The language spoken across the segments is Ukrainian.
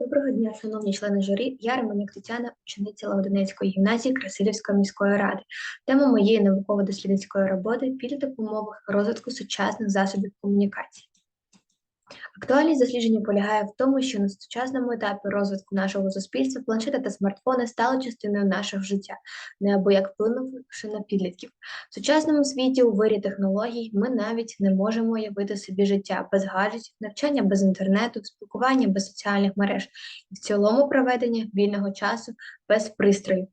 Доброго дня, шановні члени журі. Я Романюк Тетяна, учениця Лагодинецької гімназії Красилівської міської ради. Тема моєї науково-дослідницької роботи в умовах розвитку сучасних засобів комунікації. Актуальність дослідження полягає в тому, що на сучасному етапі розвитку нашого суспільства планшети та смартфони стали частиною нашого життя, неабияк вплинувши на підлітків. В сучасному світі у вирі технологій ми навіть не можемо уявити собі життя без гаджетів, навчання без інтернету, спілкування без соціальних мереж і в цілому проведення вільного часу без пристрою.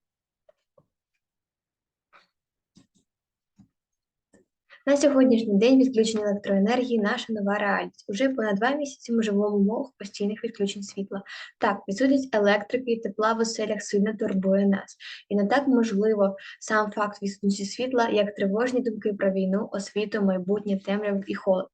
На сьогоднішній день відключення електроенергії наша нова реальність. Уже понад два місяці ми живемо в умовах постійних відключень світла. Так, відсутність електрики і тепла в оселях сильно турбує нас. І не так можливо сам факт відсутності світла, як тривожні думки про війну, освіту, майбутнє, темряву і холод.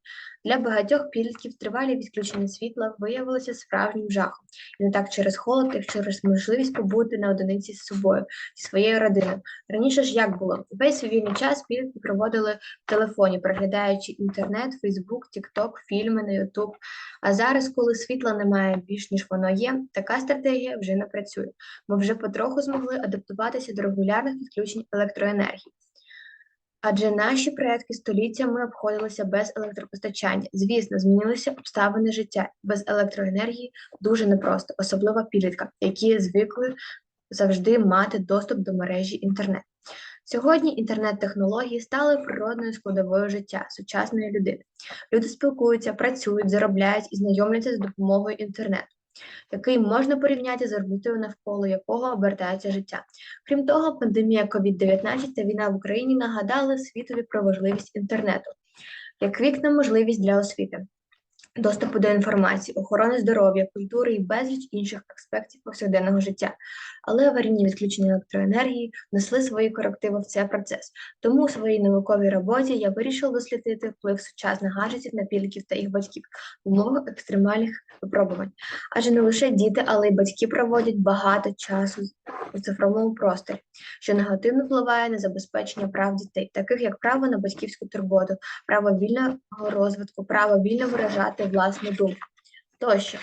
Для багатьох підлітків тривалі відключення світла виявилося справжнім жахом. І не так через холод, як через можливість побути на одиниці з собою, зі своєю родиною. Раніше ж як було? Весь вільний час підлітки проводили в телефоні, переглядаючи інтернет, Фейсбук, Тікток, фільми на Ютуб. А зараз, коли світла немає більш ніж воно є, така стратегія вже не працює. Ми вже потроху змогли адаптуватися до регулярних відключень електроенергії. Адже наші предки століттями обходилися без електропостачання. Звісно, змінилися обставини життя. Без електроенергії дуже непросто, особливо підлітка, які звикли завжди мати доступ до мережі інтернет. Сьогодні інтернет-технології стали природною складовою життя сучасної людини. Люди спілкуються, працюють, заробляють і знайомляться з допомогою інтернету який можна порівняти з орбітою, навколо якого обертається життя. Крім того, пандемія COVID-19 та війна в Україні нагадали світові про важливість інтернету як вікна можливість для освіти доступу до інформації, охорони здоров'я, культури і безліч інших аспектів повсякденного життя. Але аварійні відключення електроенергії внесли свої корективи в цей процес. Тому у своїй науковій роботі я вирішила дослідити вплив сучасних гаджетів на підлітків та їх батьків в умовах екстремальних випробувань. Адже не лише діти, але й батьки проводять багато часу у цифровому просторі, що негативно впливає на забезпечення прав дітей, таких як право на батьківську турботу, право вільного розвитку, право вільно виражати власну думку. Тощо.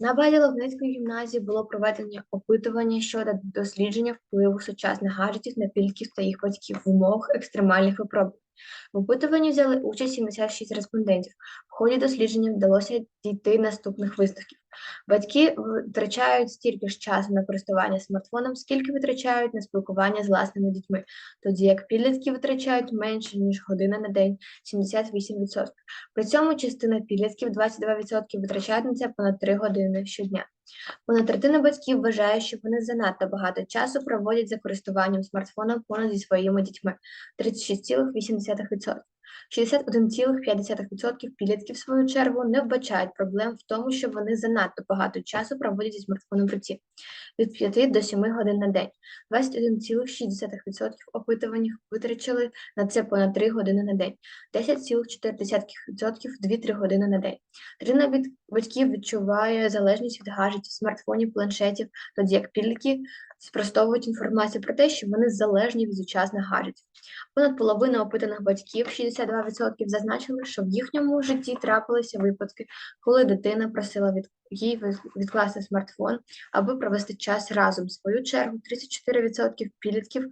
На базі Логницької гімназії було проведено опитування щодо дослідження впливу сучасних гаджетів на підлітків та їх батьків в умовах екстремальних випробувань. В опитуванні взяли участь 76 респондентів. В ході дослідження вдалося дійти наступних висновків. Батьки витрачають стільки ж часу на користування смартфоном, скільки витрачають на спілкування з власними дітьми, тоді як підлітки витрачають менше, ніж година на день 78%. При цьому частина підлітків 22% витрачають на це понад 3 години щодня. Понад третина батьків вважає, що вони занадто багато часу проводять за користуванням смартфоном понад зі своїми дітьми 36,8%. 61,5% підлітків, в свою чергу, не вбачають проблем в тому, що вони занадто багато часу проводять зі смартфоном в руці від 5 до 7 годин на день. 21,6% опитуваних витрачали на це понад 3 години на день, 10,4% 2-3 години на день. Третина від батьків відчуває залежність від гаджетів, смартфонів, планшетів, тоді як підлітки спростовують інформацію про те, що вони залежні від сучасних гаджетів. Понад половина опитаних батьків, 62%, зазначили, що в їхньому житті трапилися випадки, коли дитина просила від їй відкласти смартфон, аби провести час разом. В свою чергу 34% підлітків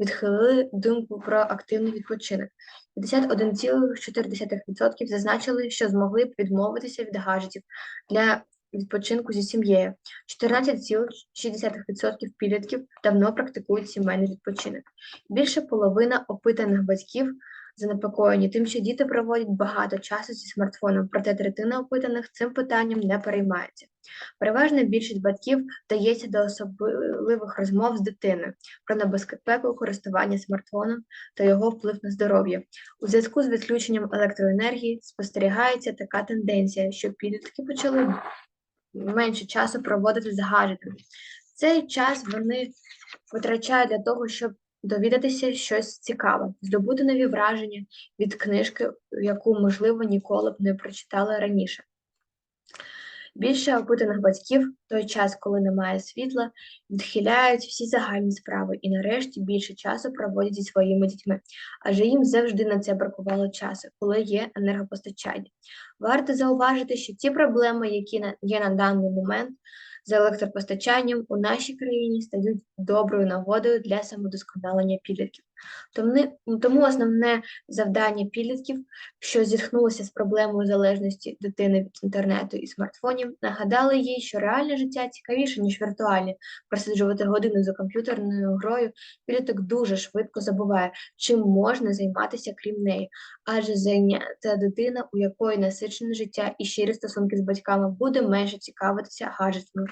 відхилили думку про активний відпочинок. 51,4% зазначили, що змогли б відмовитися від гаджетів для відпочинку зі сім'єю. 14,6% підлітків давно практикують сімейний відпочинок. Більше половина опитаних батьків занепокоєні тим, що діти проводять багато часу зі смартфоном, проте третина опитаних цим питанням не переймається. Переважна більшість батьків вдається до особливих розмов з дитиною про небезпеку користування смартфоном та його вплив на здоров'я. У зв'язку з відключенням електроенергії спостерігається така тенденція, що підлітки почали менше часу проводити з гаджетами. Цей час вони витрачають для того, щоб довідатися щось цікаве, здобути нові враження від книжки, яку, можливо, ніколи б не прочитали раніше. Більше опитаних батьків в той час, коли немає світла, відхиляють всі загальні справи і нарешті більше часу проводять зі своїми дітьми, адже їм завжди на це бракувало часу, коли є енергопостачання. Варто зауважити, що ті проблеми, які є на даний момент з електропостачанням у нашій країні, стають доброю нагодою для самодосконалення підлітків. Тому, основне завдання підлітків, що зіткнулося з проблемою залежності дитини від інтернету і смартфонів, нагадали їй, що реальне життя цікавіше, ніж віртуальне. Просиджувати годину за комп'ютерною грою підліток дуже швидко забуває, чим можна займатися крім неї, адже зайнята дитина, у якої насичене життя і щирі стосунки з батьками, буде менше цікавитися гаджетами.